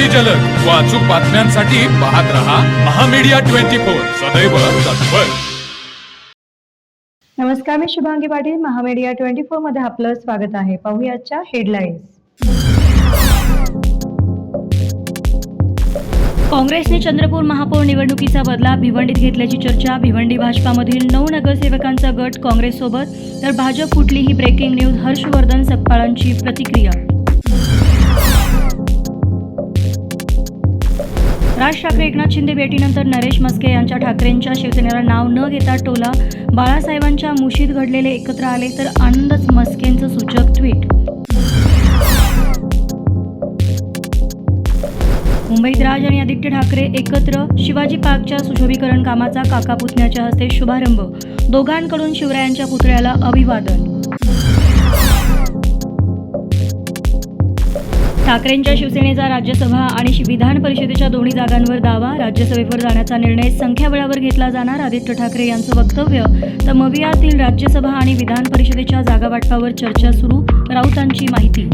अगदी जलद. व अचूक बातम्यांसाठी पाहत रहा महामीडिया ट्वेंटी फोर. सदैव तत्पर. नमस्कार मी शुभांगी पाटील. महामेडिया ट्वेंटी फोरमध्ये आपलं स्वागत आहे. पाहूयाच्या हेडलाईन्स. काँग्रेसने चंद्रपूर महापौर निवडणुकीचा बदला भिवंडीत घेतल्याची चर्चा. भिवंडी भाजपामधील नऊ नगरसेवकांचा गट काँग्रेससोबत. तर भाजप फुटली ही ब्रेकिंग न्यूज हर्षवर्धन सकपाळांची प्रतिक्रिया? राज ठाकरे एकनाथ शिंदे भेटीनंतर नरेश मस्के यांच्या ठाकरेंच्या शिवसेनेला नाव न घेता टोला. बाळासाहेबांच्या मुशीत घडलेले एकत्र आले तर आनंदच मस्केंचं सूचक ट्विट. मुंबईत राज आणि आदित्य ठाकरे एकत्र शिवाजी पार्कच्या सुशोभीकरण कामाचा काका पुतण्याच्या हस्ते शुभारंभ. दोघांकडून शिवरायांच्या पुतळ्याला अभिवादन. ठाकरेंच्या शिवसेनेचा राज्यसभा आणि विधान परिषदेच्या दोन्ही जागांवर दावा. राज्यसभेवर जाण्याचा निर्णय संख्याबळावर घेतला जाणार आदित्य ठाकरे यांचं वक्तव्य. तर मवियातील राज्यसभा आणि विधान परिषदेच्या जागावाटपावर चर्चा सुरू. राऊतांची माहिती.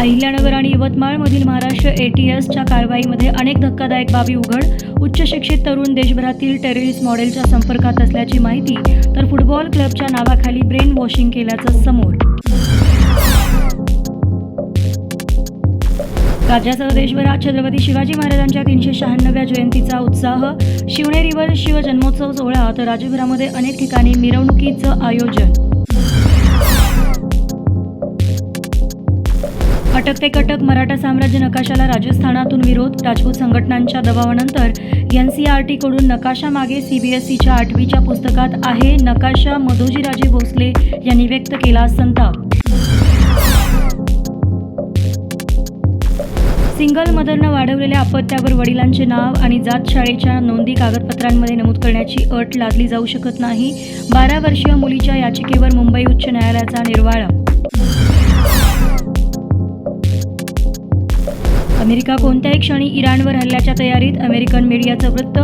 अहिल्यानगर आणि यवतमाळमधील महाराष्ट्र ए टी एसच्या कारवाईमध्ये अनेक धक्कादायक बाबी उघड. उच्च शिक्षित तरुण देशभरातील टेररिस्ट मॉडेलच्या संपर्कात असल्याची माहिती तर फुटबॉल क्लबच्या नावाखाली ब्रेन वॉशिंग केल्याचं समोर. राज्यासह देशभरात छत्रपती शिवाजी महाराजांच्या तीनशे शहाण्णव्या जयंतीचा उत्साह. शिवनेरीवर शिवजन्मोत्सव सोहळा तर राज्यभरामध्ये अनेक ठिकाणी मिरवणुकीचं आयोजन. अटक ते कटक मराठा साम्राज्य नकाशाला राजस्थानातून विरोध राजपूत संघटनांच्या दबावानंतर एन सी आर टीकडून नकाशा मागे सीबीएसईच्या आठवीच्या पुस्तकात आहे नकाशा मधोजीराजे भोसले यांनी व्यक्त केला संताप. सिंगल मदरनं वाढवलेल्या अपत्यावर वडिलांचे नाव आणि जात शाळेच्या नोंदी कागदपत्रांमध्ये नमूद करण्याची अट लादली जाऊ शकत नाही. बारा वर्षीय मुलीच्या याचिकेवर मुंबई उच्च न्यायालयाचा निर्वाळा अमेरिका कोणत्याही क्षणी इराणवर हल्ल्याच्या तयारीत अमेरिकन मीडियाचं वृत्त.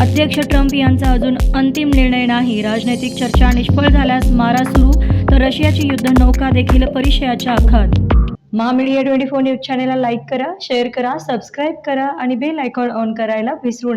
अध्यक्ष ट्रम्प यांचा अजून अंतिम निर्णय नाही. राजनैतिक चर्चा निष्फळ झाल्यास मारा सुरू तर रशियाची युद्ध नौका देखील परिचयाच्या आखात. महामीडिया ट्वेंटी फोर न्यूज चॅनेलला लाईक करा शेअर करा सबस्क्राईब करा आणि बेल आयकॉन ऑन करायला विसरू